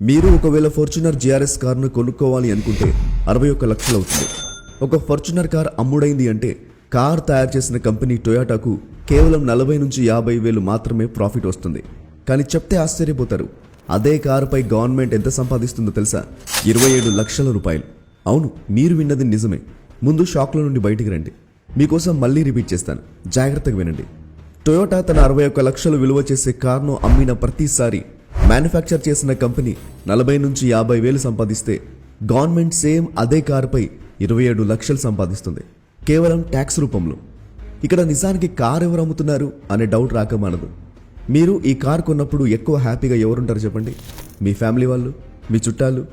మీరు ఒకవేళ Fortuner GRS కార్ను కొనుక్కోవాలి అనుకుంటే అరవై ఒక్క లక్షలు అవుతుంది. ఒక ఫార్చునర్ కార్ అమ్ముడైంది అంటే కార్ తయారు చేసిన కంపెనీ టొయాటాకు కేవలం నలభై నుంచి యాభై వేలు మాత్రమే ప్రాఫిట్ వస్తుంది. కానీ చెప్తే ఆశ్చర్యపోతారు. అదే కారుపై గవర్నమెంట్ ఎంత సంపాదిస్తుందో తెలుసా? ఇరవై ఏడు లక్షల రూపాయలు. అవును మీరు విన్నది నిజమే. ముందు షాక్లో నుండి బయటికి రండి. మీకోసం మళ్ళీ రిపీట్ చేస్తాను. జాగ్రత్తగా వినండి. టొయోటా తన అరవై ఒక్క లక్షలు విలువ చేసే కార్ను అమ్మిన ప్రతిసారి మ్యానుఫ్యాక్చర్ చేసిన కంపెనీ నలభై నుంచి యాభై వేలు సంపాదిస్తే గవర్నమెంట్ సేమ్ అదే కారుపై ఇరవై ఏడు లక్షలు సంపాదిస్తుంది. కేవలం ట్యాక్స్ రూపంలో. ఇక్కడ నిజానికి కార్ ఎవరు అమ్ముతున్నారు అనే డౌట్ రాకమానదు మీరు ఈ కార్ కొన్నప్పుడు ఎక్కువ హ్యాపీగా ఎవరుంటారు చెప్పండి? మీ ఫ్యామిలీ వాళ్ళు? మీ చుట్టాలు?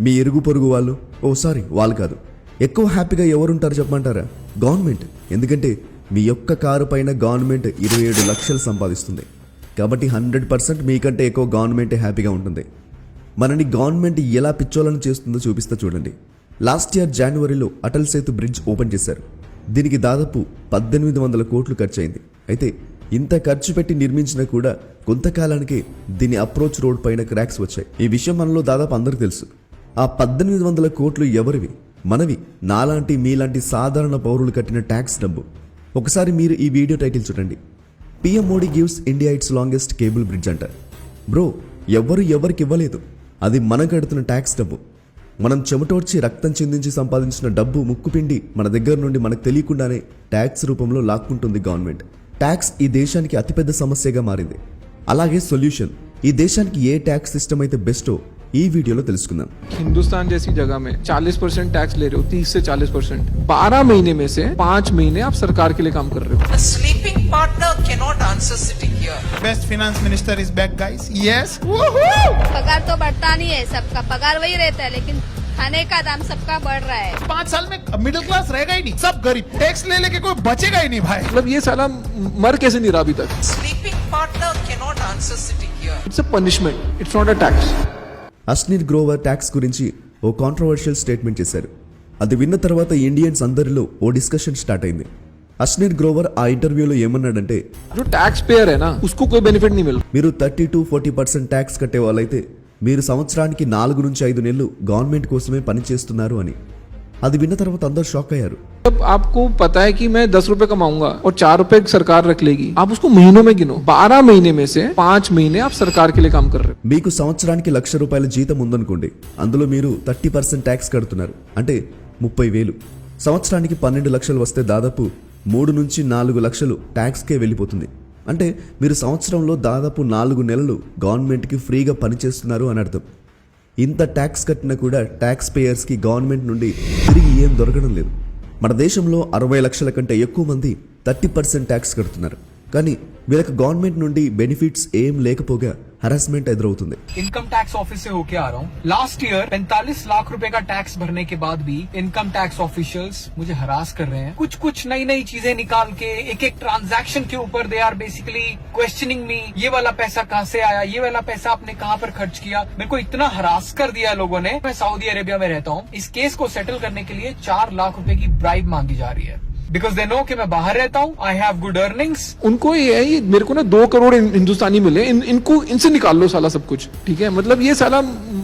మీ ఇరుగు పొరుగు వాళ్ళు? ఓ సారీ వాళ్ళు కాదు. ఎక్కువ హ్యాపీగా ఎవరుంటారు చెప్పమంటారా? గవర్నమెంట్. ఎందుకంటే మీ యొక్క కారు పైన గవర్నమెంట్ ఇరవై ఏడు లక్షలు సంపాదిస్తుంది. కాబట్టి హండ్రెడ్ పర్సెంట్ మీకంటే ఎక్కువ గవర్నమెంటే హ్యాపీగా ఉంటుంది. మనని గవర్నమెంట్ ఎలా పిచ్చోలను చేస్తుందో చూపిస్తా చూడండి. లాస్ట్ ఇయర్ జనవరిలో అటల్ సేతు బ్రిడ్జ్ ఓపెన్ చేశారు. దీనికి దాదాపు పద్దెనిమిది వందల కోట్లు ఖర్చు అయింది అయితే ఇంత ఖర్చు పెట్టి నిర్మించినా కూడా కొంతకాలానికి దీని అప్రోచ్ రోడ్ పైన క్రాక్స్ వచ్చాయి. ఈ విషయం మనలో దాదాపు అందరికి తెలుసు. ఆ పద్దెనిమిది వందల కోట్లు ఎవరివి? మనవి నాలాంటి మీలాంటి సాధారణ పౌరులు కట్టిన ట్యాక్స్ డబ్బు. ఒకసారి మీరు ఈ వీడియో టైటిల్ చూడండి. PM Modi gives India its longest cable bridge అంట. బ్రో ఎవ్వరు ఎవరికి ఇవ్వలేదు. అది మనం కడుతున్న ట్యాక్స్ డబ్బు మనం చెమటోడ్చి రక్తం చెందించి సంపాదించిన డబ్బు ముక్కుపిండి మన దగ్గర నుండి మనకు తెలియకుండానే ట్యాక్స్ రూపంలో లాక్కుంటుంది గవర్నమెంట్. ట్యాక్స్ ఈ దేశానికి అతిపెద్ద సమస్యగా మారింది. అలాగే సొల్యూషన్. ఈ దేశానికి ఏ ట్యాక్స్ సిస్టమ్ అయితే బెస్టో ఈ వీడియోలో తెలుసుకుందాం हिंदुस्तान जैसी जगह में 40 परसेंट टैक्स ले रहे हो 30 से 40 परसेंट बारह महीने में से पांच महीने आप सरकार के लिए काम कर रहे हो A sleeping partner cannot answer sitting here. Best finance minister is back, guys. Yes. पगार तो बढ़ता नहीं है सबका पगार वही रहता है लेकिन खाने का दाम सबका बढ़ रहा है पाँच साल में मिडिल क्लास रहेगा ही नहीं सब गरीब टैक्स ले लेके कोई बचेगा ही नहीं भाई मतलब ये साला मर कैसे नहीं रहा अभी तक Sleeping partner cannot answer sitting here. It's a punishment it's not a tax Ashneer Grover tax గురించి ఓ కాంట్రవర్షియల్ స్టేట్మెంట్ చేశారు అది విన్న తర్వాత ఇండియన్స్ అందరిలో ఓ డిస్కషన్ స్టార్ట్ అయింది అష్నీర్ గ్రోవర్ ఆ ఇంటర్వ్యూలో ఏమన్నాడంటే जो टैक्स पेयर है ना उसको कोई बेनिफिट नहीं मिल रहा మీరు thirty to forty percent tax కట్టే వాళ్ళైతే మీరు సంవత్సరానికి నాలుగు నుంచి ఐదు నెలలు గవర్నమెంట్ కోసమే పనిచేస్తున్నారు అని అది విన్న తర్వాత అందరూ షాక్ అయ్యారు जब आपको पता है कि मैं दस रुपए कमाऊंगा और चार रुपए सरकार रख लेगी आप उसको महीनों में गिनो बारह महीने में से पांच महीने आप सरकार के लिए काम कर रहे हो మీకు సంవత్సరానికి లక్ష రూపాయల జీతం ఉందనుకోండి అందులో మీరు థర్టీ పర్సెంట్ ట్యాక్స్ కడుతున్నారు అంటే ముప్పై వేలు సంవత్సరానికి పన్నెండు లక్షలు వస్తే దాదాపు మూడు నుంచి నాలుగు లక్షలు ట్యాక్స్కే వెళ్ళిపోతుంది అంటే మీరు సంవత్సరంలో దాదాపు నాలుగు నెలలు గవర్నమెంట్కి ఫ్రీగా పనిచేస్తున్నారు అని అర్థం ఇంత ట్యాక్స్ కట్టినా కూడా ట్యాక్స్ పేయర్స్కి గవర్నమెంట్ నుండి తిరిగి ఏం దొరకడం లేదు మన దేశంలో అరవై లక్షల కంటే ఎక్కువ మంది థర్టీ పర్సెంట్ ట్యాక్స్ కడుతున్నారు. కానీ వీళ్ళకి గవర్నమెంట్ నుండి బెనిఫిట్స్ ఏం లేకపోగా హరాస్మెంట్ ఎదురవుతుంది इनकम टैक्स ऑफिस से होके आ रहा हूँ लास्ट ईयर 45 लाख रुपए का टैक्स भरने के बाद भी इनकम टैक्स ऑफिशियल्स मुझे हरास कर रहे हैं कुछ कुछ नई नई चीजें निकाल के एक एक ट्रांजैक्शन के ऊपर they are basically questioning me ये वाला पैसा कहाँ से आया ये वाला पैसा आपने कहाँ पर खर्च किया मेरे को इतना हरास कर दिया लोगों ने मैं सऊदी अरेबिया में रहता हूँ इस केस को सेटल करने के लिए चार लाख रुपए की ब्राइब मांगी जा रही है बिकॉज दे नो कि मैं बाहर रहता हूँ आई हैव गुड अर्निंग्स उनको ये है ये मेरे को ना दो करोड़ हिं- हिंदुस्तानी मिले इन, इनको इनसे निकाल लो साला सब कुछ ठीक है मतलब ये साला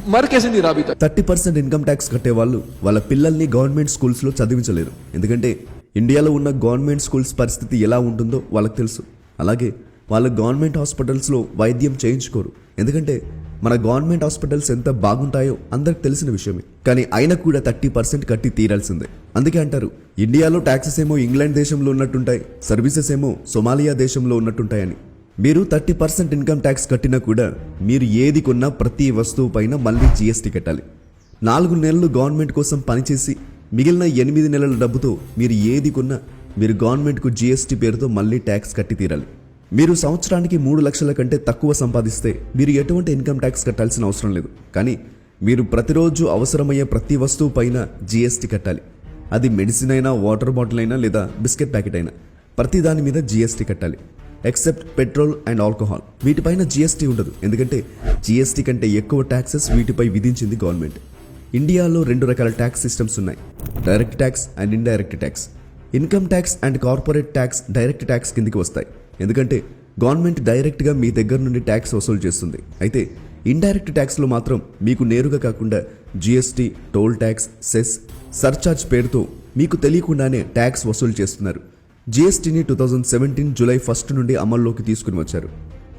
मर कैसे नहीं रहा अभी तक థర్టీ పర్సెంట్ ఇన్కమ్ ట్యాక్స్ కట్టే వాళ్ళు వాళ్ళ పిల్లల్ని గవర్నమెంట్ స్కూల్స్లో చదివించలేరు ఎందుకంటే ఇండియాలో ఉన్న గవర్నమెంట్ స్కూల్స్ పరిస్థితి ఎలా ఉంటుందో వాళ్ళకి తెలుసు అలాగే వాళ్ళు గవర్నమెంట్ హాస్పిటల్స్లో వైద్యం చేయించుకోరు ఎందుకంటే మన గవర్నమెంట్ హాస్పిటల్స్ ఎంత బాగుంటాయో అందరికి తెలిసిన విషయమే. కానీ అయినా కూడా థర్టీ పర్సెంట్ కట్టి తీరాల్సిందే. అందుకే అంటారు ఇండియాలో ట్యాక్సెస్ ఏమో ఇంగ్లాండ్ దేశంలో ఉన్నట్టుంటాయి సర్వీసెస్ ఏమో సొమాలియా దేశంలో ఉన్నట్టుంటాయని. మీరు థర్టీ పర్సెంట్ ఇన్కమ్ ట్యాక్స్ కట్టినా కూడా మీరు ఏది కొన్నా ప్రతి వస్తువు పైన మళ్ళీ జీఎస్టీ కట్టాలి. నాలుగు నెలలు గవర్నమెంట్ కోసం పనిచేసి మిగిలిన ఎనిమిది నెలల డబ్బుతో మీరు ఏది కొన్నా మీరు గవర్నమెంట్కు జీఎస్టీ పేరుతో మళ్ళీ ట్యాక్స్ కట్టి తీరాలి. మీరు సంవత్సరానికి మూడు లక్షల కంటే తక్కువ సంపాదిస్తే మీరు ఎటువంటి ఇన్కమ్ ట్యాక్స్ కట్టాల్సిన అవసరం లేదు. కానీ మీరు ప్రతిరోజు అవసరమయ్యే ప్రతి వస్తువు పైన జీఎస్టీ కట్టాలి. అది మెడిసిన్ అయినా వాటర్ బాటిల్ అయినా లేదా బిస్కెట్ ప్యాకెట్ అయినా ప్రతి దాని మీద జీఎస్టీ కట్టాలి. Except petrol and alcohol. వీటిపైన జీఎస్టీ ఉండదు. ఎందుకంటే జీఎస్టీ కంటే ఎక్కువ ట్యాక్సెస్ వీటిపై విధించింది గవర్నమెంట్. ఇండియాలో రెండు రకాల ట్యాక్స్ సిస్టమ్స్ ఉన్నాయి. Direct tax and indirect tax. Income tax and corporate tax direct tax కిందికి వస్తాయి. ఎందుకంటే గవర్నమెంట్ డైరెక్ట్గా మీ దగ్గర నుండి ట్యాక్స్ వసూలు చేస్తుంది. అయితే ఇండైరెక్ట్ ట్యాక్స్లో మాత్రం మీకు నేరుగా కాకుండా GST toll tax cess surcharge పేరుతో మీకు తెలియకుండానే ట్యాక్స్ వసూలు చేస్తున్నారు. జీఎస్టీని two thousand seventeen July first నుండి అమల్లోకి తీసుకుని వచ్చారు.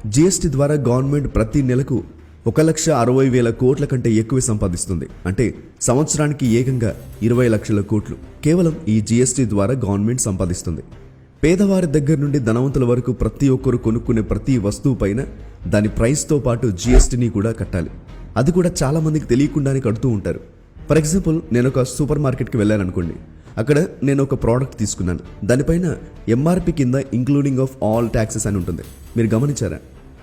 జీఎస్టీ ద్వారా గవర్నమెంట్ ప్రతి నెలకు ఒక లక్ష అరవై వేల కోట్ల కంటే ఎక్కువ సంపాదిస్తుంది. అంటే సంవత్సరానికి ఏకంగా ఇరవై లక్షల కోట్లు. కేవలం ఈ జీఎస్టీ ద్వారా గవర్నమెంట్ సంపాదిస్తుంది. పేదవారి దగ్గర నుండి ధనవంతుల వరకు ప్రతి ఒక్కరు కొనుక్కునే ప్రతి వస్తువు పైన దాని ప్రైస్తో పాటు జీఎస్టీని కూడా కట్టాలి. అది కూడా చాలా మందికి తెలియకుండానే కడుతూ ఉంటారు. ఫర్ ఎగ్జాంపుల్ నేను ఒక సూపర్ మార్కెట్కి వెళ్ళాను అనుకోండి అక్కడ నేను ఒక ప్రోడక్ట్ తీసుకున్నాను. దానిపైన ఎంఆర్పి కింద ఇంక్లూడింగ్ ఆఫ్ ఆల్ ట్యాక్సెస్ అని ఉంటుంది. మీరు గమనించారా?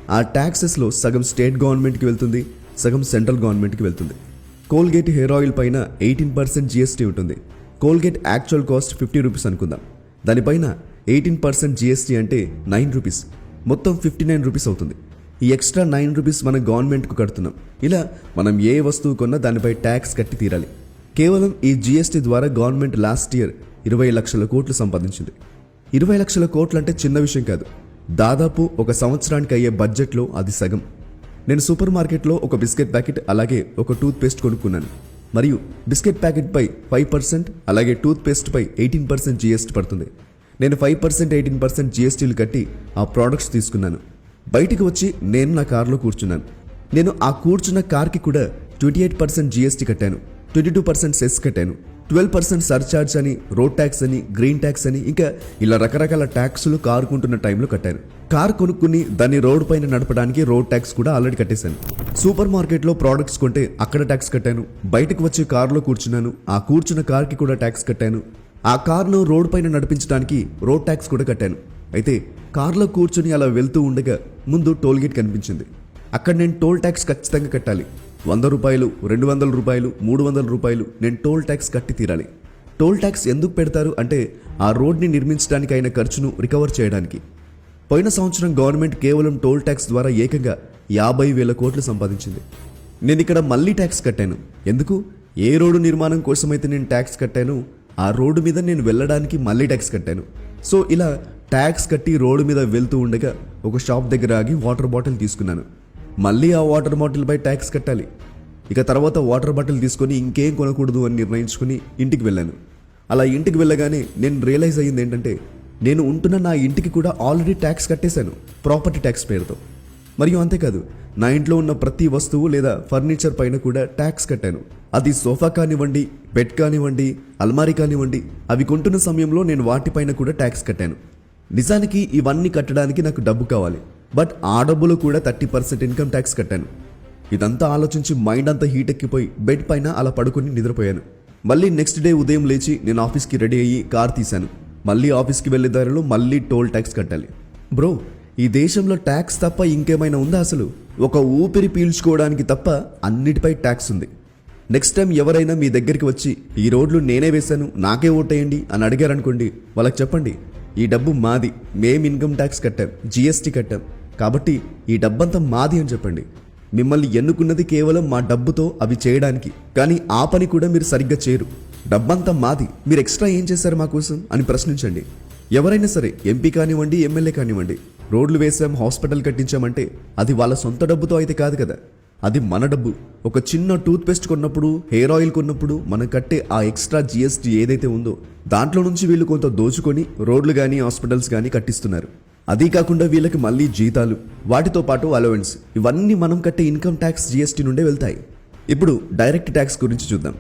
ఆ ట్యాక్సెస్లో సగం స్టేట్ గవర్నమెంట్కి వెళ్తుంది సగం సెంట్రల్ గవర్నమెంట్కి వెళ్తుంది. కోల్గేట్ హెయిర్ ఆయిల్ పైన ఎయిటీన్ పర్సెంట్ జిఎస్టీ ఉంటుంది. Colgate actual cost fifty rupees అనుకుందాం. దానిపైన ఎయిటీన్ పర్సెంట్ జీఎస్టీ అంటే నైన్ రూపీస్. మొత్తం ఫిఫ్టీ నైన్ రూపీస్ అవుతుంది. ఈ ఎక్స్ట్రా నైన్ రూపీస్ మనం గవర్నమెంట్కు కడుతున్నాం. ఇలా మనం ఏ వస్తువు కొన్నా దానిపై ట్యాక్స్ కట్టి తీరాలి. కేవలం ఈ జీఎస్టీ ద్వారా గవర్నమెంట్ లాస్ట్ ఇయర్ ఇరవై లక్షల కోట్లు సంపాదించింది. ఇరవై లక్షల కోట్లు అంటే చిన్న విషయం కాదు. దాదాపు ఒక సంవత్సరానికి అయ్యే బడ్జెట్లో అది సగం. నేను సూపర్ మార్కెట్లో ఒక బిస్కెట్ ప్యాకెట్ అలాగే ఒక టూత్ పేస్ట్ కొనుక్కున్నాను. మరియు బిస్కెట్ ప్యాకెట్పై ఫైవ్ పర్సెంట్ అలాగే టూత్ పేస్ట్పై ఎయిటీన్ పర్సెంట్ జీఎస్టీ పడుతుంది. నేను ఫైవ్ పర్సెంట్ ఎయిటీన్ పర్సెంట్ జీఎస్టీలు కట్టి ఆ ప్రోడక్ట్స్ తీసుకున్నాను. బయటికి వచ్చి నేను నా కార్లో కూర్చున్నాను. నేను ఆ కూర్చున్న కార్కి కూడా ట్వంటీ ఎయిట్ పర్సెంట్ జీఎస్టీ కట్టాను. ట్వంటీ టూ పర్సెంట్ సెస్ కట్టాను. ట్వెల్వ్ పర్సెంట్ సర్చార్జ్ అని రోడ్ ట్యాక్స్ అని గ్రీన్ ట్యాక్స్ అని ఇంకా ఇలా రకరకాల ట్యాక్సులు కారు కొంటున్న టైంలో కట్టాను. కార్ కొనుక్కుని దాన్ని రోడ్ పైన నడపడానికి రోడ్ ట్యాక్స్ కూడా ఆల్రెడీ కట్టేశాను. సూపర్ మార్కెట్లో ప్రోడక్ట్స్ కొంటే అక్కడ ట్యాక్స్ కట్టాను. బయటకు వచ్చి కారులో కూర్చున్నాను. ఆ కూర్చున్న కార్కి కూడా ట్యాక్స్ కట్టాను. ఆ కార్ను రోడ్ పైన నడిపించడానికి రోడ్ ట్యాక్స్ కూడా కట్టాను. అయితే కార్లో కూర్చుని అలా వెళ్తూ ఉండగా ముందు టోల్గేట్ కనిపించింది. అక్కడ నేను టోల్ ట్యాక్స్ ఖచ్చితంగా కట్టాలి. వంద రూపాయలు రెండు వందల రూపాయలు మూడు వందల రూపాయలు నేను టోల్ ట్యాక్స్ కట్టి తీరాలి. టోల్ ట్యాక్స్ ఎందుకు పెడతారు అంటే ఆ రోడ్ని నిర్మించడానికి అయిన ఖర్చును రికవర్ చేయడానికి. పోయిన సంవత్సరం గవర్నమెంట్ కేవలం టోల్ ట్యాక్స్ ద్వారా ఏకంగా యాభై వేల కోట్లు సంపాదించింది. నేను ఇక్కడ మళ్ళీ ట్యాక్స్ కట్టాను. ఎందుకు? ఏ రోడ్డు నిర్మాణం కోసమైతే నేను ట్యాక్స్ కట్టాను ఆ రోడ్డు మీద నేను వెళ్ళడానికి మళ్ళీ ట్యాక్స్ కట్టాను. సో ఇలా ట్యాక్స్ కట్టి రోడ్డు మీద వెళ్తూ ఉండగా ఒక షాప్ దగ్గర ఆగి వాటర్ బాటిల్ తీసుకున్నాను. మళ్ళీ ఆ వాటర్ బాటిల్పై ట్యాక్స్ కట్టాలి. ఇక తర్వాత వాటర్ బాటిల్ తీసుకొని ఇంకేం కొనకూడదు అని నిర్ణయించుకుని ఇంటికి వెళ్ళాను. అలా ఇంటికి వెళ్ళగానే నేను రియలైజ్ అయ్యింది ఏంటంటే నేను ఉంటున్న నా ఇంటికి కూడా ఆల్రెడీ ట్యాక్స్ కట్టేశాను ప్రాపర్టీ ట్యాక్స్ పేరుతో. మరియు అంతేకాదు నా ఇంట్లో ఉన్న ప్రతి వస్తువు లేదా ఫర్నిచర్ పైన కూడా ట్యాక్స్ కట్టాను. అది సోఫా కానివ్వండి బెడ్ కానివ్వండి అల్మారీ కానివ్వండి అవి కొంటున్న సమయంలో నేను వాటిపైన కూడా ట్యాక్స్ కట్టాను. నిజానికి ఇవన్నీ కట్టడానికి నాకు డబ్బు కావాలి. బట్ ఆ డబ్బులు కూడా థర్టీ పర్సెంట్ ఇన్కమ్ ట్యాక్స్ కట్టాను. ఇదంతా ఆలోచించి మైండ్ అంతా హీట్ ఎక్కిపోయి బెడ్ పైన అలా పడుకొని నిద్రపోయాను. మళ్ళీ నెక్స్ట్ డే ఉదయం లేచి నేను ఆఫీస్కి రెడీ అయ్యి కార్ తీశాను. మళ్ళీ ఆఫీస్కి వెళ్ళే దారిలో మళ్ళీ టోల్ ట్యాక్స్ కట్టాలి. బ్రో ఈ దేశంలో ట్యాక్స్ తప్ప ఇంకేమైనా ఉందా అసలు? ఒక ఊపిరి పీల్చుకోవడానికి తప్ప అన్నిటిపై ట్యాక్స్ ఉంది. నెక్స్ట్ టైం ఎవరైనా మీ దగ్గరికి వచ్చి ఈ రోడ్లు నేనే వేశాను నాకే ఓటేయండి అని అడిగారనుకోండి వాళ్ళకి చెప్పండి ఈ డబ్బు మాది మేం ఇన్కమ్ ట్యాక్స్ కట్టాం జీఎస్టీ కట్టాం కాబట్టి ఈ డబ్బంతా మాది అని చెప్పండి. మిమ్మల్ని ఎన్నుకున్నది కేవలం మా డబ్బుతో అవి చేయడానికి కానీ ఆ పని కూడా మీరు సరిగ్గా చేయరు. డబ్బంతా మాది మీరు ఎక్స్ట్రా ఏం చేశారు మా కోసం అని ప్రశ్నించండి. ఎవరైనా సరే ఎంపీ కానివ్వండి ఎమ్మెల్యే కానివ్వండి రోడ్లు వేసాం హాస్పిటల్ కట్టించామంటే అది వాళ్ళ సొంత డబ్బుతో అయితే కాదు కదా. అది మన డబ్బు. ఒక చిన్న టూత్పేస్ట్ కొన్నప్పుడు హెయిర్ ఆయిల్ కొన్నప్పుడు మనం కట్టే ఆ ఎక్స్ట్రా జిఎస్టీ ఏదైతే ఉందో దాంట్లో నుంచి వీళ్ళు కొంత దోచుకొని రోడ్లు కానీ హాస్పిటల్స్ కానీ కట్టిస్తున్నారు. అదీ కాకుండా వీళ్ళకి మళ్ళీ జీతాలు వాటితో పాటు అలవెన్స్. ఇవన్నీ మనం కట్టే ఇన్కమ్ ట్యాక్స్ జిఎస్టీ నుండే వెళ్తాయి. ఇప్పుడు డైరెక్ట్ ట్యాక్స్ గురించి చూద్దాం.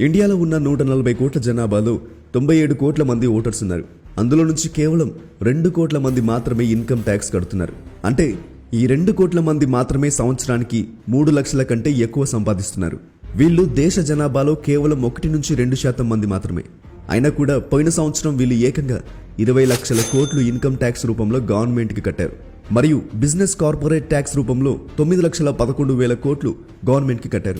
ఇండియాలో ఉన్న నూట నలభై కోట్ల జనాభాలో తొంభై ఏడు కోట్ల మంది ఓటర్స్ ఉన్నారు. అందులో నుంచి కేవలం రెండు కోట్ల మంది మాత్రమే ఇన్కమ్ ట్యాక్స్ కడుతున్నారు. అంటే ఈ రెండు కోట్ల మంది మాత్రమే సంవత్సరానికి మూడు లక్షల కంటే ఎక్కువ సంపాదిస్తున్నారు. వీళ్ళు దేశ జనాభాలో కేవలం ఒకటి నుంచి రెండు శాతం మంది మాత్రమే. అయినా కూడా పోయిన సంవత్సరం వీళ్ళు ఏకంగా ఇరవై లక్షల కోట్లు ఇన్కమ్ ట్యాక్స్ రూపంలో గవర్నమెంట్కి కట్టారు. మరియు బిజినెస్ కార్పొరేట్ ట్యాక్స్ రూపంలో తొమ్మిది లక్షల పదకొండు వేల కోట్లు గవర్నమెంట్కి కట్టారు.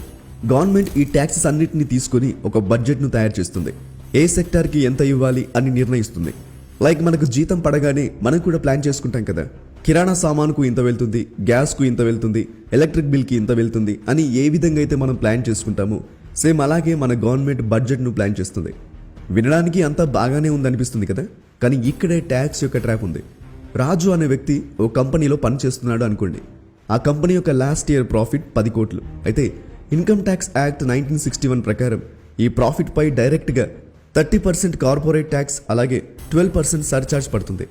గవర్నమెంట్ ఈ ట్యాక్సెస్ అన్నిటిని తీసుకొని ఒక బడ్జెట్ను తయారు చేస్తుంది. ఏ సెక్టార్కి ఎంత ఇవ్వాలి అని నిర్ణయిస్తుంది. లైక్ మనకు జీతం పడగానే మనం కూడా ప్లాన్ చేసుకుంటాం కదా. కిరాణా సామానుకు ఇంత వెళ్తుంది గ్యాస్కు ఇంత వెళ్తుంది ఎలక్ట్రిక్ బిల్కి ఇంత వెళ్తుంది అని ఏ విధంగా అయితే మనం ప్లాన్ చేసుకుంటామో సేమ్ అలాగే మన గవర్నమెంట్ బడ్జెట్ను ప్లాన్ చేస్తుంది. వినడానికి అంతా బాగానే ఉందనిపిస్తుంది కదా? కానీ ఇక్కడే ట్యాక్స్ యొక్క ట్రాప్ ఉంది. రాజు అనే వ్యక్తి ఓ కంపెనీలో పని చేస్తున్నాడు అనుకోండి. ఆ కంపెనీ యొక్క లాస్ట్ ఇయర్ ప్రాఫిట్ పది కోట్లు. అయితే income tax act nineteen sixty one ప్రకారం ఈ ప్రాఫిట్ పై డైరెక్ట్గా థర్టీ పర్సెంట్ కార్పొరేట్ ట్యాక్స్ అలాగే ట్వెల్వ్ పర్సెంట్ సర్ఛార్జ్ పడుతుంది.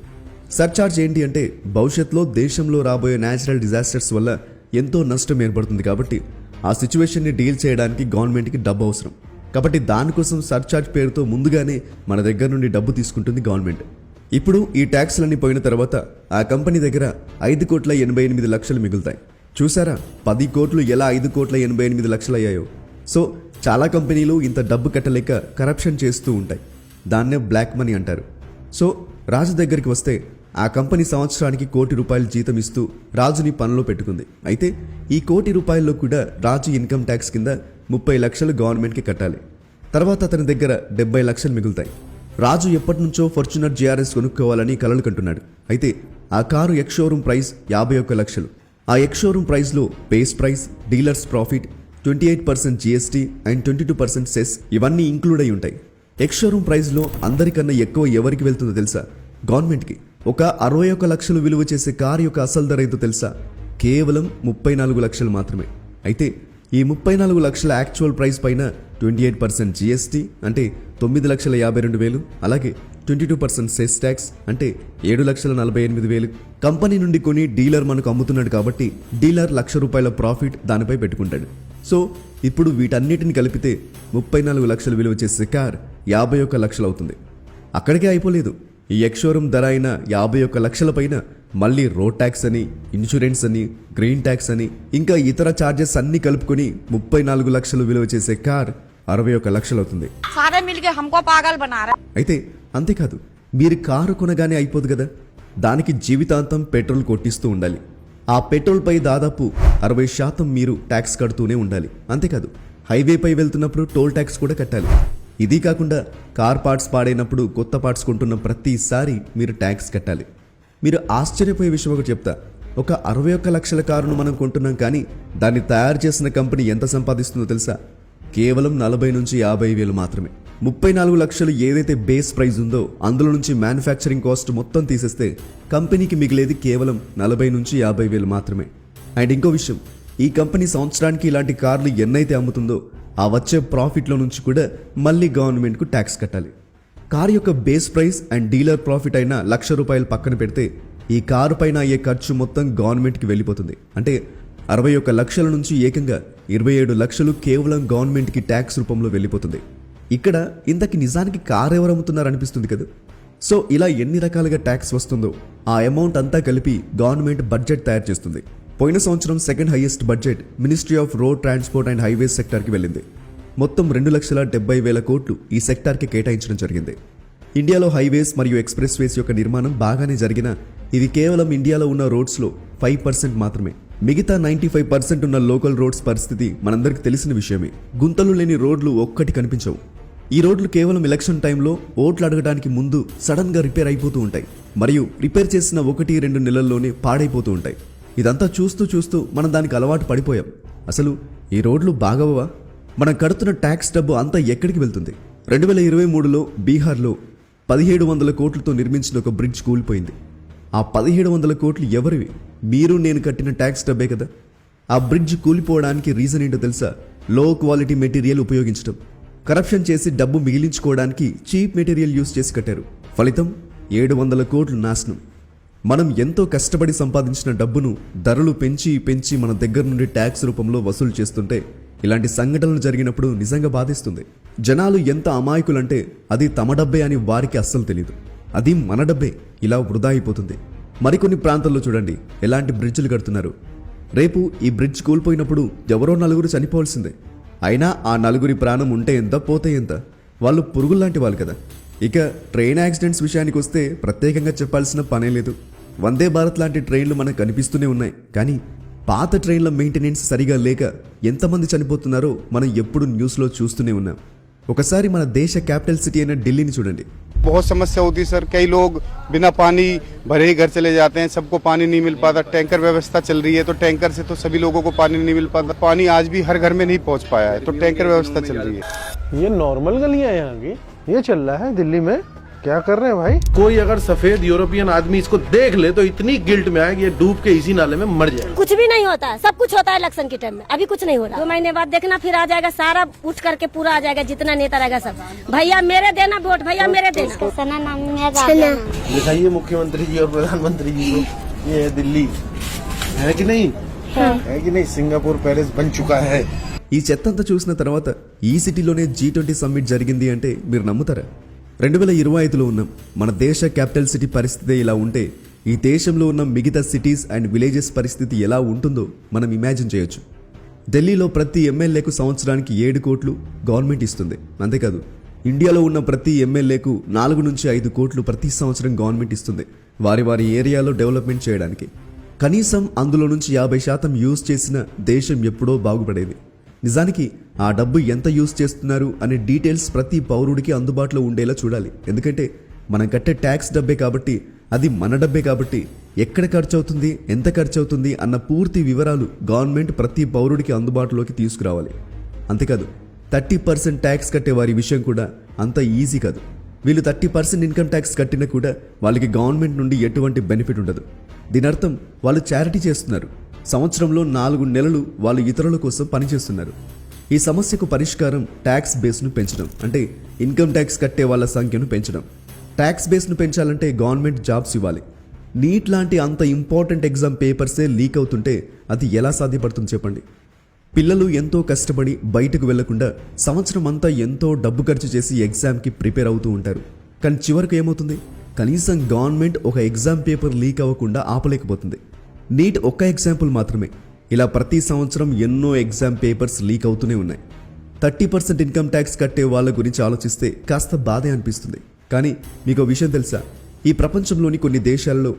సర్చార్జ్ ఏంటి అంటే భవిష్యత్తులో దేశంలో రాబోయే న్యాచురల్ డిజాస్టర్స్ వల్ల ఎంతో నష్టం ఏర్పడుతుంది కాబట్టి ఆ సిచ్యువేషన్ని డీల్ చేయడానికి గవర్నమెంట్కి డబ్బు అవసరం. కాబట్టి దానికోసం సర్చార్జ్ పేరుతో ముందుగానే మన దగ్గర నుండి డబ్బు తీసుకుంటుంది గవర్నమెంట్. ఇప్పుడు ఈ ట్యాక్స్లన్నీ పోయిన తర్వాత ఆ కంపెనీ దగ్గర ఐదు కోట్ల ఎనభై ఎనిమిది లక్షలు మిగులుతాయి. చూసారా? పది కోట్లు ఎలా ఐదు కోట్ల ఎనభై ఎనిమిది లక్షలు అయ్యాయో సో చాలా కంపెనీలు ఇంత డబ్బు కట్టలేక కరప్షన్ చేస్తూ ఉంటాయి. దాన్నే బ్లాక్ మనీ అంటారు. సో రాజు దగ్గరికి వస్తే ఆ కంపెనీ సంవత్సరానికి కోటి రూపాయలు జీతం ఇస్తూ రాజుని పనిలో పెట్టుకుంది. అయితే ఈ కోటి రూపాయల్లో కూడా రాజు ఇన్కమ్ ట్యాక్స్ కింద ముప్పై లక్షలు గవర్నమెంట్కి కట్టాలి. తర్వాత అతని దగ్గర డెబ్బై లక్షలు మిగులుతాయి. రాజు ఎప్పటి నుంచో ఫార్చునర్ జిఆర్ఎస్ కొనుక్కోవాలని కలలు కంటున్నాడు. అయితే ఆ కారు ఎక్స్ షోరూమ్ ప్రైస్ యాభై ఒక్క లక్షలు. ఆ ఎక్స్ షోరూమ్ ప్రైస్లో base price dealers profit twenty eight percent GST and twenty two percent cess ఇవన్నీ ఇంక్లూడ్ అయి ఉంటాయి. ఎక్స్ షోరూమ్ ప్రైస్లో అందరికన్నా ఎక్కువ ఎవరికి వెళ్తుందో తెలుసా? గవర్నమెంట్కి. ఒక అరవై ఒక లక్షలు విలువ చేసే కారు యొక్క అసలు ధర ఎంతో తెలుసా? కేవలం ముప్పై నాలుగు లక్షలు మాత్రమే. అయితే ఈ ముప్పై నాలుగు లక్షల యాక్చువల్ ప్రైస్ పైన ట్వంటీ ఎయిట్ పర్సెంట్ జీఎస్టీ అంటే తొమ్మిది లక్షల యాభై రెండు వేలు అలాగే twenty two percent cess tax అంటే ఏడు లక్షల నలభై ఎనిమిది వేలు కంపెనీ నుండి కొని డీలర్ మనకు అమ్ముతున్నాడు కాబట్టి డీలర్ లక్ష రూపాయల ప్రాఫిట్ దానిపై పెట్టుకుంటాడు. సో ఇప్పుడు వీటన్నిటిని కలిపితే ముప్పై నాలుగు లక్షలు విలువ చేసే కార్ యాభై ఒక్క లక్షలు అవుతుంది. అక్కడికే అయిపోలేదు. ఈ ఎక్స్షోరూమ్ ధర అయిన యాభై ఒక్క లక్షల పైన మళ్ళీ రోడ్ ట్యాక్స్ అని ఇన్సూరెన్స్ అని గ్రీన్ ట్యాక్స్ అని ఇంకా ఇతర ఛార్జెస్ అన్ని కలుపుకొని ముప్పై నాలుగు లక్షలు విలువ చేసే కార్ అరవై ఒక్క లక్షలు అవుతుంది. అయితే అంతేకాదు మీరు కారు కొనగానే అయిపోదు కదా? దానికి జీవితాంతం పెట్రోల్ కొట్టిస్తూ ఉండాలి. ఆ పెట్రోల్ పై దాదాపు అరవై శాతం మీరు ట్యాక్స్ కడుతూనే ఉండాలి. అంతేకాదు హైవే పై వెళ్తున్నప్పుడు టోల్ ట్యాక్స్ కూడా కట్టాలి. ఇది కాకుండా కార్ పార్ట్స్ పాడైనప్పుడు కొత్త పార్ట్స్ కొంటున్న ప్రతిసారి మీరు ట్యాక్స్ కట్టాలి. మీరు ఆశ్చర్యపోయే విషయం ఒకటి చెప్తా. ఒక అరవై ఒక్క లక్షల కారును మనం కొంటున్నాం కానీ దాన్ని తయారు చేసిన కంపెనీ ఎంత సంపాదిస్తుందో తెలుసా? కేవలం నలభై నుంచి యాభై వేలు మాత్రమే. ముప్పై నాలుగు లక్షలు ఏదైతే బేస్ ప్రైజ్ ఉందో అందులో నుంచి మ్యానుఫ్యాక్చరింగ్ కాస్ట్ మొత్తం తీసేస్తే కంపెనీకి మిగిలేది కేవలం నలభై నుంచి యాభై వేలు మాత్రమే. అండ్ ఇంకో విషయం ఈ కంపెనీ సంవత్సరానికి ఇలాంటి కార్లు ఎన్నైతే అమ్ముతుందో ఆ వచ్చే ప్రాఫిట్లో నుంచి కూడా మళ్ళీ గవర్నమెంట్కు ట్యాక్స్ కట్టాలి. కారు యొక్క base price and dealer profit అయిన లక్ష రూపాయలు పక్కన పెడితే ఈ కారు పైన అయ్యే ఖర్చు మొత్తం గవర్నమెంట్కి వెళ్ళిపోతుంది. అంటే అరవై ఒక్క లక్షల నుంచి ఏకంగా ఇరవై ఏడు లక్షలు కేవలం గవర్నమెంట్కి ట్యాక్స్ రూపంలో వెళ్ళిపోతుంది. ఇక్కడ ఇంతకి నిజానికి కారు ఎవరు అమ్ముతున్నారనిపిస్తుంది కదా? సో ఇలా ఎన్ని రకాలుగా ట్యాక్స్ వస్తుందో ఆ అమౌంట్ అంతా కలిపి గవర్నమెంట్ బడ్జెట్ తయారు చేస్తుంది. పోయిన సంవత్సరం second highest budget ministry of road transport and highways సెక్టార్కి వెళ్ళింది. మొత్తం రెండు లక్షల డెబ్బై వేల కోట్లు ఈ సెక్టార్కి కేటాయించడం జరిగింది. ఇండియాలో హైవేస్ మరియు ఎక్స్ప్రెస్ వేస్ యొక్క నిర్మాణం బాగానే జరిగినా ఇది కేవలం ఇండియాలో ఉన్న రోడ్స్లో ఫైవ్ పర్సెంట్ మాత్రమే. మిగతా నైంటీ ఫైవ్ పర్సెంట్ ఉన్న లోకల్ రోడ్స్ పరిస్థితి మనందరికీ తెలిసిన విషయమే. గుంతలు లేని రోడ్లు ఒక్కటి కనిపించవు. ఈ రోడ్లు కేవలం ఎలక్షన్ టైంలో ఓట్లు అడగడానికి ముందు సడన్గా రిపేర్ అయిపోతూ ఉంటాయి. మరియు రిపేర్ చేసిన ఒకటి రెండు నెలల్లోనే పాడైపోతూ ఉంటాయి. ఇదంతా చూస్తూ చూస్తూ మనం దానికి అలవాటు పడిపోయాం. అసలు ఈ రోడ్లు బాగవవా? మనం కడుతున్న ట్యాక్స్ డబ్బు అంతా ఎక్కడికి వెళ్తుంది? రెండు వేల ఇరవై మూడులో బీహార్లో పదిహేడు వందల కోట్లతో నిర్మించిన ఒక బ్రిడ్జ్ కూలిపోయింది. ఆ పదిహేడు వందల కోట్లు ఎవరివి? మీరు నేను కట్టిన ట్యాక్స్ డబ్బే కదా? ఆ బ్రిడ్జ్ కూలిపోవడానికి రీజన్ ఏంటో తెలుసా? లో క్వాలిటీ మెటీరియల్ ఉపయోగించడం. కరప్షన్ చేసి డబ్బు మిగిలించుకోవడానికి చీప్ మెటీరియల్ యూస్ చేసి కట్టారు. ఫలితం ఏడు వందల కోట్లు నాశనం. మనం ఎంతో కష్టపడి సంపాదించిన డబ్బును ధరలు పెంచి పెంచి మన దగ్గర నుండి ట్యాక్స్ రూపంలో వసూలు చేస్తుంటే ఇలాంటి సంఘటనలు జరిగినప్పుడు నిజంగా బాధిస్తుంది. జనాలు ఎంత అమాయకులంటే అది తమ డబ్బే అని వారికి అస్సలు తెలియదు అది మన డబ్బే. ఇలా వృధా అయిపోతుంది. మరికొన్ని ప్రాంతాల్లో చూడండి. ఎలాంటి బ్రిడ్జ్లు కడుతున్నారు? రేపు ఈ బ్రిడ్జ్ కూలిపోయినప్పుడు ఎవరో నలుగురు చనిపోవాల్సిందే. అయినా ఆ నలుగురి ప్రాణం ఉంటే ఎంత పోతే ఎంత? వాళ్ళు పురుగుల్లాంటి వాళ్ళు కదా. ఇక ట్రైన్ యాక్సిడెంట్స్ విషయానికి వస్తే ప్రత్యేకంగా చెప్పాల్సిన పనే లేదు వందే భారత్ లాంటి ట్రైన్లు మనకు కనిపిస్తూనే ఉన్నాయి కానీ పాత ట్రైన్ల మెయింటెనెన్స్ సరిగా లేక ఎంతమంది చనిపోతున్నారో మనం ఎప్పుడు న్యూస్లో చూస్తూనే ఉన్నాం ఒకసారి మన దేశ క్యాపిటల్ సిటీ అయిన ఢిల్లీని చూడండి बहुत समस्या होती है सर कई लोग बिना पानी भरे ही घर चले जाते हैं सबको पानी नहीं मिल पाता टैंकर व्यवस्था चल रही है तो टैंकर से तो सभी लोगों को पानी नहीं मिल पाता पानी आज भी हर घर में नहीं पहुंच पाया है तो टैंकर व्यवस्था चल रही है ये नॉर्मल गलियां हैं यहाँ की ये चल रहा है दिल्ली में। क्या कर रहे हैं भाई? कोई अगर सफ़ेद यूरोपियन आदमी इसको देख ले तो इतनी गिल्ट में आए कि ये डूब के इसी नाले में मर जाए कुछ भी नहीं होता सब कुछ होता है इलेक्शन के टाइम में। अभी कुछ नहीं हो रहा। दो महीने बाद देखना फिर आ जाएगा सारा उठ करके पूरा आ जाएगा जितना नेता रहेगा सब। भैया मेरे देना वोट भैया मेरे देना। दिखाइए मुख्यमंत्री जी और प्रधानमंत्री जी को। ये है दिल्ली। है कि नहीं? है। कि नहीं? सिंगापुर पेरिस बन चुका है। ఈ చెత్తంతా చూసిన తర్వాత ఈ సిటీలోనే జీ ట్వంటీ సమ్మిట్ జరిగింది అంటే మీరు నమ్ముతారా? రెండు వేల ఇరవై ఐదులో ఉన్నాం మన దేశ క్యాపిటల్ సిటీ పరిస్థితి ఇలా ఉంటే ఈ దేశంలో ఉన్న మిగతా సిటీస్ అండ్ విలేజెస్ పరిస్థితి ఎలా ఉంటుందో మనం ఇమాజిన్ చేయొచ్చు. ఢిల్లీలో ప్రతి ఎమ్మెల్యేకు సంవత్సరానికి ఏడు కోట్లు గవర్నమెంట్ ఇస్తుంది. అంతేకాదు ఇండియాలో ఉన్న ప్రతి ఎమ్మెల్యేకు నాలుగు నుంచి ఐదు కోట్లు ప్రతి సంవత్సరం గవర్నమెంట్ ఇస్తుంది వారి వారి ఏరియాలో డెవలప్మెంట్ చేయడానికి. కనీసం అందులో నుంచి యాభై శాతం యూజ్ చేసిన దేశం ఎప్పుడో బాగుపడేది. నిజానికి ఆ డబ్బు ఎంత యూజ్ చేస్తున్నారు అనే డీటెయిల్స్ ప్రతి పౌరుడికి అందుబాటులో ఉండేలా చూడాలి. ఎందుకంటే మనం కట్టే ట్యాక్స్ డబ్బే కాబట్టి అది మన డబ్బే కాబట్టి ఎక్కడ ఖర్చు అవుతుంది ఎంత ఖర్చు అవుతుంది అన్న పూర్తి వివరాలు గవర్నమెంట్ ప్రతి పౌరుడికి అందుబాటులోకి తీసుకురావాలి. అంతేకాదు థర్టీ పర్సెంట్ ట్యాక్స్ కట్టే వారి విషయం కూడా అంత ఈజీ కాదు. వీళ్ళు థర్టీ పర్సెంట్ ఇన్కమ్ ట్యాక్స్ కట్టినా కూడా వాళ్ళకి గవర్నమెంట్ నుండి ఎటువంటి బెనిఫిట్ ఉండదు. దీని అర్థం వాళ్ళు చారిటీ చేస్తున్నారు. సంవత్సరంలో నాలుగు నెలలు వాళ్ళు ఇతరుల కోసం పనిచేస్తున్నారు. ఈ సమస్యకు పరిష్కారం ట్యాక్స్ బేస్ను పెంచడం అంటే ఇన్కమ్ ట్యాక్స్ కట్టే వాళ్ళ సంఖ్యను పెంచడం. ట్యాక్స్ బేస్ను పెంచాలంటే గవర్నమెంట్ జాబ్స్ ఇవ్వాలి. నీట్ లాంటి అంత ఇంపార్టెంట్ ఎగ్జామ్ పేపర్సే లీక్ అవుతుంటే అది ఎలా సాధ్యపడుతుంది చెప్పండి? పిల్లలు ఎంతో కష్టపడి బయటకు వెళ్ళకుండా సంవత్సరం అంతా ఎంతో డబ్బు ఖర్చు చేసి ఎగ్జామ్కి ప్రిపేర్ అవుతూ ఉంటారు. కానీ చివరికి ఏమవుతుంది? కనీసం గవర్నమెంట్ ఒక ఎగ్జామ్ పేపర్ లీక్ అవ్వకుండా ఆపలేకపోతుంది. నీట్ ఒక్క ఎగ్జాంపుల్ మాత్రమే. ఇలా ప్రతి సంవత్సరం ఎన్నో ఎగ్జామ్ పేపర్స్ లీక్ అవుతూనే ఉన్నాయి. థర్టీ పర్సెంట్ ఇన్కమ్ ట్యాక్స్ కట్టే వాళ్ళ గురించి ఆలోచిస్తే కాస్త బాధే అనిపిస్తుంది. కానీ మీకు విషయం తెలుసా? ఈ ప్రపంచంలోని కొన్ని దేశాల్లో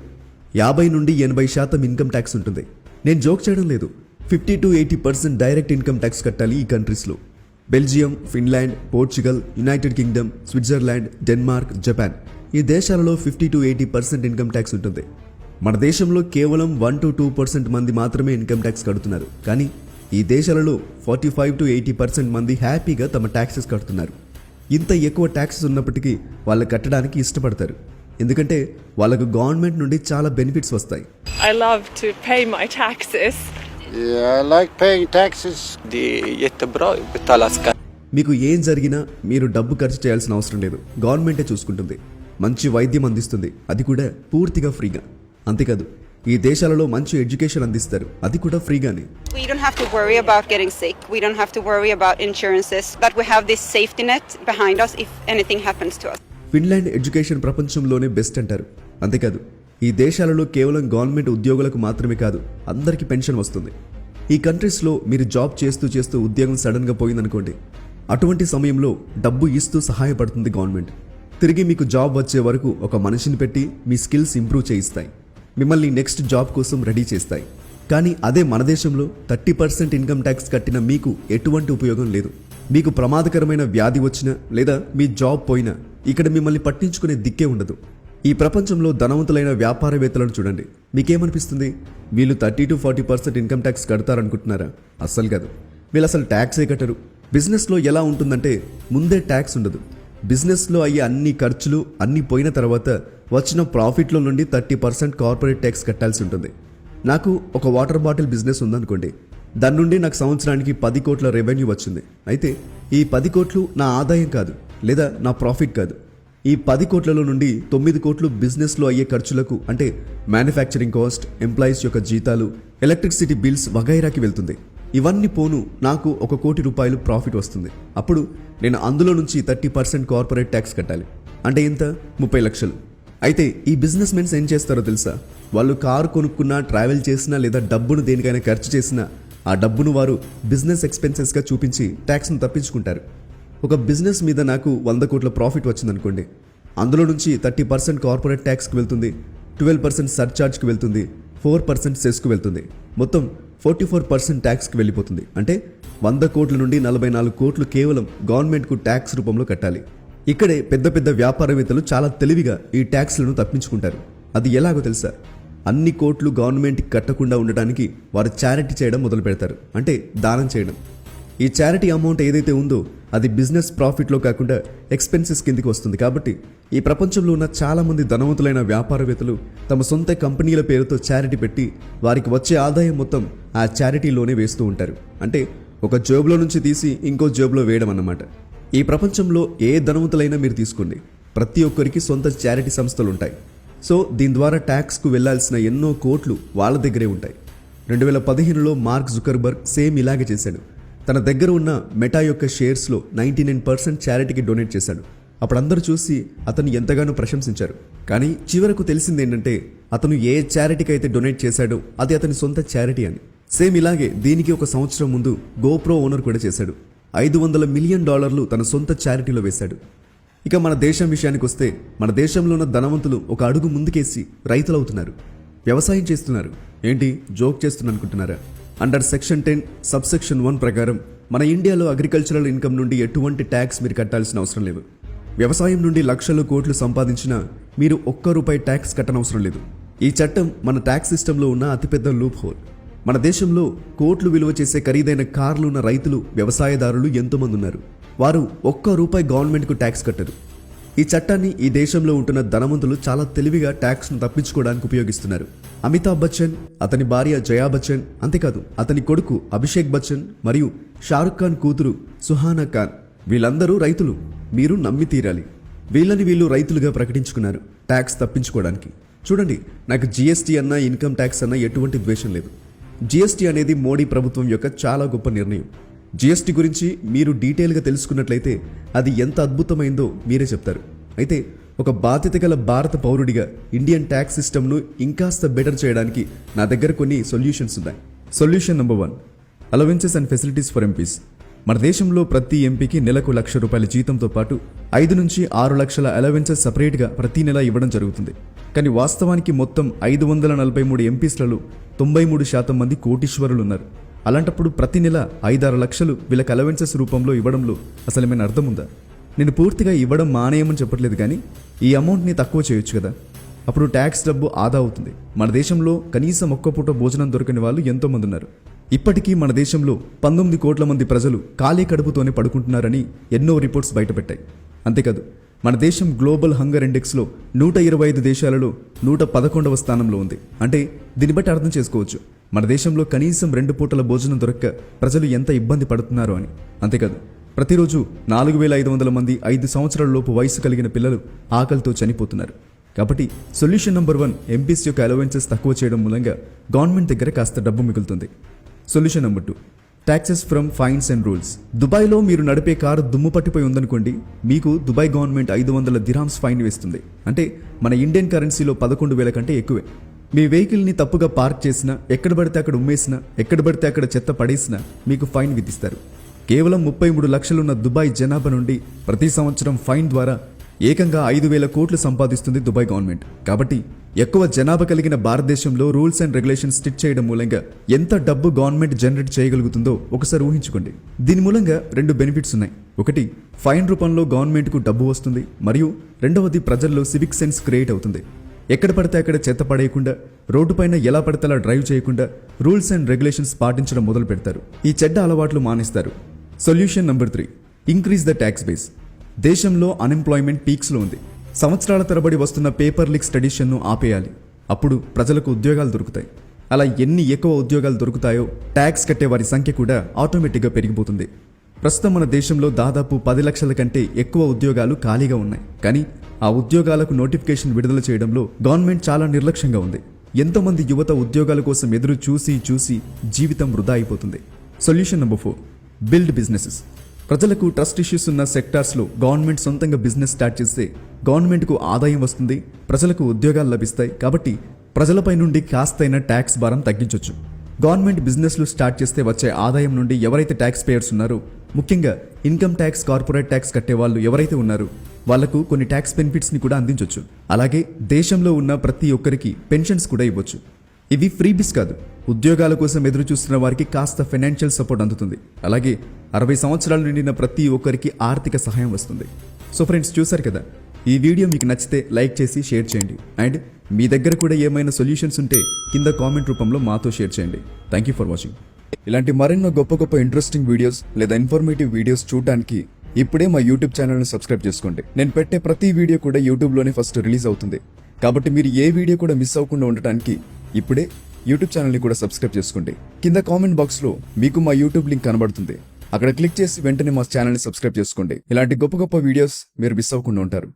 యాభై నుండి ఎనభై శాతం ఇన్కమ్ ట్యాక్స్ ఉంటుంది. నేను జోక్ చేయడం లేదు. Fifty to eighty percent direct income tax కట్టాలి ఈ కంట్రీస్లో. Belgium Finland Portugal United Kingdom Switzerland Denmark Japan. ఈ దేశాలలో fifty to eighty percent income tax ఉంటుంది. మన దేశంలో కేవలం వన్ టు టూ పర్సెంట్ మంది మాత్రమే ఇన్కమ్ ట్యాక్స్ కడుతున్నారు. కానీ ఈ దేశాలలో forty five to eighty percent మంది హ్యాపీగా తమ ట్యాక్సెస్ కడుతున్నారు. ఇంత ఎక్కువ ట్యాక్సెస్ ఉన్నప్పటికీ వాళ్ళు కట్టడానికి ఇష్టపడతారు. ఎందుకంటే వాళ్ళకు గవర్నమెంట్ నుండి చాలా బెనిఫిట్స్ వస్తాయి. I love to pay my taxes. Yeah, I like paying taxes. Det är jättebra att betala skatt. మీకు ఏం జరిగినా మీరు డబ్బు ఖర్చు చేయాల్సిన అవసరం లేదు. గవర్నమెంటే చూసుకుంటుంది. మంచి వైద్యం అందిస్తుంది. అది కూడా పూర్తిగా ఫ్రీగా. అంతేకాదు ఈ దేశాలలో మంచి ఎడ్యుకేషన్ అందిస్తారు అది కూడా ఫ్రీగానే We don't have to worry about getting sick. We don't have to worry about insurances. But we have this safety net behind us if anything happens to us. Finland education ప్రపంచంలోనే best అంటారు అంతేకాదు ఈ దేశాలలో కేవలం government ఉద్యోగులకు మాత్రమే కాదు అందరికీ పెన్షన్ వస్తుంది ఈ కంట్రీస్లో మీరు జాబ్ చేస్తూ చేస్తూ ఉద్యోగం సడన్గా పోయిందనుకోండి అటువంటి సమయంలో డబ్బు ఇస్తూ సహాయపడుతుంది గవర్నమెంట్ తిరిగి మీకు జాబ్ వచ్చే వరకు ఒక మనిషిని పెట్టి మీ స్కిల్స్ ఇంప్రూవ్ చేయిస్తాయి మిమ్మల్ని నెక్స్ట్ జాబ్ కోసం రెడీ చేస్తాయి. కానీ అదే మన దేశంలో థర్టీ పర్సెంట్ ఇన్కమ్ ట్యాక్స్ కట్టిన మీకు ఎటువంటి ఉపయోగం లేదు. మీకు ప్రమాదకరమైన వ్యాధి వచ్చినా లేదా మీ జాబ్ పోయినా ఇక్కడ మిమ్మల్ని పట్టించుకునే దిక్కే ఉండదు. ఈ ప్రపంచంలో ధనవంతులైన వ్యాపారవేత్తలను చూడండి. మీకేమనిపిస్తుంది? వీళ్ళు thirty to forty percent income tax కడతారనుకుంటున్నారా? అస్సలు కాదు. వీళ్ళు అసలు ట్యాక్సే కట్టరు. బిజినెస్లో ఎలా ఉంటుందంటే ముందే ట్యాక్స్ ఉండదు. బిజినెస్లో అయ్యే అన్ని ఖర్చులు అన్ని పోయిన తర్వాత వచ్చిన ప్రాఫిట్లో నుండి థర్టీ పర్సెంట్ కార్పొరేట్ ట్యాక్స్ కట్టాల్సి ఉంటుంది. నాకు ఒక వాటర్ బాటిల్ బిజినెస్ ఉందనుకోండి. దాని నుండి నాకు సంవత్సరానికి పది కోట్ల రెవెన్యూ వచ్చింది. అయితే ఈ పది కోట్లు నా ఆదాయం కాదు లేదా నా ప్రాఫిట్ కాదు. ఈ పది కోట్లలో నుండి తొమ్మిది కోట్లు బిజినెస్లో అయ్యే ఖర్చులకు అంటే మ్యానుఫ్యాక్చరింగ్ కాస్ట్ ఎంప్లాయీస్ యొక్క జీతాలు ఎలక్ట్రిసిటీ బిల్స్ వగైరాకి వెళ్తుంది. ఇవన్నీ పోను నాకు ఒక కోటి రూపాయలు ప్రాఫిట్ వస్తుంది. అప్పుడు నేను అందులో నుంచి థర్టీ పర్సెంట్ కార్పొరేట్ ట్యాక్స్ కట్టాలి. అంటే ఇంత ముప్పై లక్షలు. అయితే ఈ బిజినెస్ మెన్స్ ఏం చేస్తారో తెలుసా? వాళ్ళు కారు కొనుక్కున్నా ట్రావెల్ చేసినా లేదా డబ్బును దేనికైనా ఖర్చు చేసినా ఆ డబ్బును వారు బిజినెస్ ఎక్స్పెన్సెస్గా చూపించి ట్యాక్స్ను తప్పించుకుంటారు. ఒక బిజినెస్ మీద నాకు వంద కోట్ల ప్రాఫిట్ వచ్చిందనుకోండి. అందులో నుంచి థర్టీ పర్సెంట్ కార్పొరేట్ ట్యాక్స్కి వెళ్తుంది ట్వెల్వ్ పర్సెంట్ సర్చార్జ్కి వెళ్తుంది ఫోర్ పర్సెంట్ సెస్కు వెళ్తుంది. మొత్తం ఫోర్టీ ఫోర్ పర్సెంట్ ట్యాక్స్కి వెళ్ళిపోతుంది. అంటే వంద కోట్ల నుండి నలభై నాలుగు కోట్లు కేవలం గవర్నమెంట్కు ట్యాక్స్ రూపంలో కట్టాలి. ఇక్కడే పెద్ద పెద్ద వ్యాపారవేత్తలు చాలా తెలివిగా ఈ ట్యాక్స్లను తప్పించుకుంటారు. అది ఎలాగో తెలుసా? అన్ని కోట్లు గవర్నమెంట్కి కట్టకుండా ఉండటానికి వారు చారిటీ చేయడం మొదలు పెడతారు. అంటే దానం చేయడం. ఈ చారిటీ అమౌంట్ ఏదైతే ఉందో అది బిజినెస్ ప్రాఫిట్లో కాకుండా ఎక్స్పెన్సెస్ కిందికి వస్తుంది. కాబట్టి ఈ ప్రపంచంలో ఉన్న చాలామంది ధనవంతులైన వ్యాపారవేత్తలు తమ సొంత కంపెనీల పేరుతో చారిటీ పెట్టి వారికి వచ్చే ఆదాయం మొత్తం ఆ చారిటీలోనే వేస్తూ ఉంటారు. అంటే ఒక జేబులో నుంచి తీసి ఇంకో జేబులో వేయడం అన్నమాట. ఈ ప్రపంచంలో ఏ ధనవంతులైనా మీరు తీసుకోండి. ప్రతి ఒక్కరికి సొంత చారిటీ సంస్థలు ఉంటాయి సో దీని ద్వారా ట్యాక్స్కు వెళ్ళాల్సిన ఎన్నో కోట్లు వాళ్ళ దగ్గరే ఉంటాయి. రెండు వేల పదిహేనులో మార్క్ జుకర్బర్గ్ సేమ్ ఇలాగే చేశాడు. తన దగ్గర ఉన్న మెటా యొక్క షేర్స్లో నైంటీ నైన్ పర్సెంట్ చారిటీకి డొనేట్ చేశాడు. అప్పుడు అందరూ చూసి అతను ఎంతగానో ప్రశంసించారు. కానీ చివరకు తెలిసింది ఏంటంటే అతను ఏ చారిటీకి అయితే డొనేట్ చేశాడో అది అతని సొంత చారిటీ అని. సేమ్ ఇలాగే దీనికి ఒక సంవత్సరం ముందు గోప్రో ఓనర్ కూడా చేశాడు. ఐదు వందల మిలియన్ డాలర్లు తన సొంత చారిటీలో వేశాడు. ఇక మన దేశం విషయానికి వస్తే మన దేశంలో ఉన్న ధనవంతులు ఒక అడుగు ముందుకేసి రైతులవుతున్నారు. వ్యవసాయం చేస్తున్నారు. ఏంటి? జోక్ చేస్తున్నా అనుకుంటున్నారా under section ten sub section one ప్రకారం మన ఇండియాలో అగ్రికల్చరల్ ఇన్కమ్ నుండి ఎటువంటి ట్యాక్స్ మీరు కట్టాల్సిన అవసరం లేదు. వ్యవసాయం నుండి లక్షలు కోట్లు సంపాదించినా మీరు ఒక్క రూపాయి ట్యాక్స్ కట్టనవసరం లేదు. ఈ చట్టం మన ట్యాక్స్ సిస్టంలో ఉన్న అతిపెద్ద లూప్ హోల్ మన దేశంలో కోట్లు విలువ చేసే ఖరీదైన కార్లు ఉన్న రైతులు వ్యవసాయదారులు ఎంతోమంది ఉన్నారు. వారు ఒక్క రూపాయి గవర్నమెంట్కు ట్యాక్స్ కట్టరు. ఈ చట్టాన్ని ఈ దేశంలో ఉంటున్న ధనవంతులు చాలా తెలివిగా ట్యాక్స్ను తప్పించుకోవడానికి ఉపయోగిస్తున్నారు. అమితాబ్ బచ్చన్ అతని భార్య జయా బచ్చన్ అంతేకాదు అతని కొడుకు అభిషేక్ బచ్చన్ మరియు షారుఖ్ ఖాన్ కూతురు సుహానా ఖాన్. వీళ్ళందరూ రైతులు. మీరు నమ్మి తీరాలి. వీళ్ళని వీళ్ళు రైతులుగా ప్రకటించుకున్నారు. ట్యాక్స్ తప్పించుకోవడానికి. చూడండి నాకు జీఎస్టీ అన్నా ఇన్కమ్ ట్యాక్స్ అన్నా ఎటువంటి ద్వేషం లేదు. జీఎస్టీ అనేది మోడీ ప్రభుత్వం యొక్క చాలా గొప్ప నిర్ణయం. జీఎస్టీ గురించి మీరు డీటెయిల్గా తెలుసుకున్నట్లయితే అది ఎంత అద్భుతమైందో మీరే చెప్తారు. అయితే ఒక బాధ్యత గల భారత పౌరుడిగా ఇండియన్ ట్యాక్స్ సిస్టమ్ను ఇంకాస్త బెటర్ చేయడానికి నా దగ్గర కొన్ని సొల్యూషన్స్ ఉన్నాయి. Solution number one allowances and facilities for MPs. మన దేశంలో ప్రతి ఎంపీకి నెలకు లక్ష రూపాయల జీతంతో పాటు ఐదు నుంచి ఆరు లక్షల అలవెన్సెస్ సపరేట్గా ప్రతి నెల ఇవ్వడం జరుగుతుంది. కానీ వాస్తవానికి మొత్తం ఐదు వందల నలభై మూడు ఎంపీస్లలో తొంభై మూడు శాతం మంది కోటీశ్వరులు ఉన్నారు అలాంటప్పుడు ప్రతి నెల ఐదారు లక్షలు వీళ్ళకి అలవెన్సెస్ రూపంలో ఇవ్వడంలో అసలు ఏమైనా అర్థం ఉందా నేను పూర్తిగా ఇవ్వడం మానేయమని చెప్పట్లేదు కానీ ఈ అమౌంట్ని తక్కువ చేయొచ్చు కదా? అప్పుడు ట్యాక్స్ డబ్బు ఆదా అవుతుంది. మన దేశంలో కనీసం ఒక్క పూట భోజనం దొరకని వాళ్ళు ఎంతో మంది ఉన్నారు. ఇప్పటికీ మన దేశంలో పంతొమ్మిది కోట్ల మంది ప్రజలు ఖాళీ కడుపుతోనే పడుకుంటున్నారని ఎన్నో రిపోర్ట్స్ బయటపెట్టాయి. అంతేకాదు మన దేశం గ్లోబల్ హంగర్ ఇండెక్స్లో నూట ఇరవై ఐదు దేశాలలో నూట పదకొండవ స్థానంలో ఉంది. అంటే దీన్ని బట్టి అర్థం చేసుకోవచ్చు. మన దేశంలో కనీసం రెండు పూటల భోజనం దొరక్క ప్రజలు ఎంత ఇబ్బంది పడుతున్నారో అని. అంతేకాదు ప్రతిరోజు నాలుగు వేల ఐదు వందల మంది ఐదు సంవత్సరాల లోపు వయసు కలిగిన పిల్లలు ఆకలితో చనిపోతున్నారు. కాబట్టి సొల్యూషన్ నెంబర్ వన్ ఎంపీస్ యొక్క అలవెన్సెస్ తక్కువ చేయడం మూలంగా గవర్నమెంట్ దగ్గర కాస్త డబ్బు మిగులుతుంది. Solution number two taxes from fines and rules దుబాయ్లో మీరు నడిపే కారు దుమ్ము పట్టిపోయి ఉందనుకోండి మీకు దుబాయ్ గవర్నమెంట్ ఐదు వందల దిరామ్స్ ఫైన్ వేస్తుంది. అంటే మన ఇండియన్ కరెన్సీలో పదకొండు వేల కంటే ఎక్కువే. మీ వెహికల్ని తప్పుగా పార్క్ చేసినా ఎక్కడ పడితే అక్కడ ఉమ్మేసినా ఎక్కడ పడితే అక్కడ చెత్త పడేసినా మీకు ఫైన్ విధిస్తారు. కేవలం ముప్పై మూడు లక్షలున్న దుబాయ్ జనాభా నుండి ప్రతి సంవత్సరం ఫైన్ ద్వారా ఏకంగా ఐదు వేల కోట్లు సంపాదిస్తుంది దుబాయ్ గవర్నమెంట్. కాబట్టి ఎక్కువ జనాభా కలిగిన భారతదేశంలో రూల్స్ అండ్ రెగ్యులేషన్స్ స్టిక్ చేయడం మూలంగా ఎంత డబ్బు గవర్నమెంట్ జనరేట్ చేయగలుగుతుందో ఒకసారి ఊహించుకోండి. దీని మూలంగా రెండు బెనిఫిట్స్ ఉన్నాయి. ఒకటి ఫైన్ రూపంలో గవర్నమెంట్కు డబ్బు వస్తుంది మరియు రెండవది ప్రజల్లో సివిక్ సెన్స్ క్రియేట్ అవుతుంది. ఎక్కడ పడితే అక్కడ చెత్త పడేయకుండా రోడ్డుపైన ఎలా పడితే అలా డ్రైవ్ చేయకుండా రూల్స్ అండ్ రెగ్యులేషన్స్ పాటించడం మొదలు పెడతారు. ఈ చెడ్డ అలవాట్లు మానేస్తారు. Solution number three increase the tax base. దేశంలో అన్ఎంప్లాయ్మెంట్ పీక్స్లో ఉంది. సంవత్సరాల తరబడి వస్తున్న పేపర్ లీక్స్ ట్రెడిషన్ను ఆపేయాలి. అప్పుడు ప్రజలకు ఉద్యోగాలు దొరుకుతాయి. అలా ఎన్ని ఎక్కువ ఉద్యోగాలు దొరుకుతాయో ట్యాక్స్ కట్టే వారి సంఖ్య కూడా ఆటోమేటిక్గా పెరిగిపోతుంది. ప్రస్తుతం మన దేశంలో దాదాపు పది లక్షల కంటే ఎక్కువ ఉద్యోగాలు ఖాళీగా ఉన్నాయి. కానీ ఆ ఉద్యోగాలకు నోటిఫికేషన్ విడుదల చేయడంలో గవర్నమెంట్ చాలా నిర్లక్ష్యంగా ఉంది. ఎంతోమంది యువత ఉద్యోగాల కోసం ఎదురు చూసి చూసి జీవితం వృధా అయిపోతుంది. Solution number four. Build businesses. ప్రజలకు ట్రస్ట్ ఇష్యూస్ ఉన్న సెక్టార్స్లో గవర్నమెంట్ సొంతంగా బిజినెస్ స్టార్ట్ చేస్తే గవర్నమెంట్కు ఆదాయం వస్తుంది ప్రజలకు ఉద్యోగాలు లభిస్తాయి కాబట్టి ప్రజలపై నుండి కాస్తైన ట్యాక్స్ భారం తగ్గించవచ్చు గవర్నమెంట్ బిజినెస్లు స్టార్ట్ చేస్తే వచ్చే ఆదాయం నుండి ఎవరైతే ట్యాక్స్ పేయర్స్ ఉన్నారో ముఖ్యంగా ఇన్కమ్ ట్యాక్స్ కార్పొరేట్ ట్యాక్స్ కట్టే వాళ్ళు ఎవరైతే ఉన్నారో వాళ్ళకు కొన్ని ట్యాక్స్ బెనిఫిట్స్ని కూడా అందించవచ్చు అలాగే దేశంలో ఉన్న ప్రతి ఒక్కరికి పెన్షన్స్ కూడా ఇవ్వచ్చు. ఇవి ఫ్రీబీస్ కాదు. ఉద్యోగాల కోసం ఎదురు చూస్తున్న వారికి కాస్త ఫైనాన్షియల్ సపోర్ట్ అందుతుంది. అలాగే అరవై సంవత్సరాలు నిండిన ప్రతి ఒక్కరికి ఆర్థిక సహాయం వస్తుంది. సో ఫ్రెండ్స్ చూసారు కదా? ఈ వీడియో మీకు నచ్చితే లైక్ చేసి షేర్ చేయండి. అండ్ మీ దగ్గర కూడా ఏమైనా సొల్యూషన్స్ ఉంటే కింద కామెంట్ రూపంలో మాతో షేర్ చేయండి. థ్యాంక్ యూ ఫర్ వాచింగ్ ఇలాంటి మరెన్నో గొప్ప గొప్ప ఇంట్రెస్టింగ్ వీడియోస్ లేదా ఇన్ఫర్మేటివ్ వీడియోస్ చూడడానికి ఇప్పుడే మా యూట్యూబ్ ఛానల్ని సబ్స్క్రైబ్ చేసుకోండి. నేను పెట్టే ప్రతి వీడియో కూడా యూట్యూబ్లోనే ఫస్ట్ రిలీజ్ అవుతుంది. కాబట్టి మీరు ఏ వీడియో కూడా మిస్ అవ్వకుండా ఉండటానికి ఇప్పుడే యూట్యూబ్ ఛానల్ని కూడా సబ్స్క్రైబ్ చేసుకోండి. కింద కామెంట్ బాక్స్లో మీకు మా యూట్యూబ్ లింక్ కనబడుతుంది. అక్కడ క్లిక్ చేసి వెంటనే మా ఛానల్ని సబ్స్క్రైబ్ చేసుకోండి. ఇలాంటి గొప్ప గొప్ప వీడియోస్ మీరు మిస్ అవ్వకుండా ఉంటారు.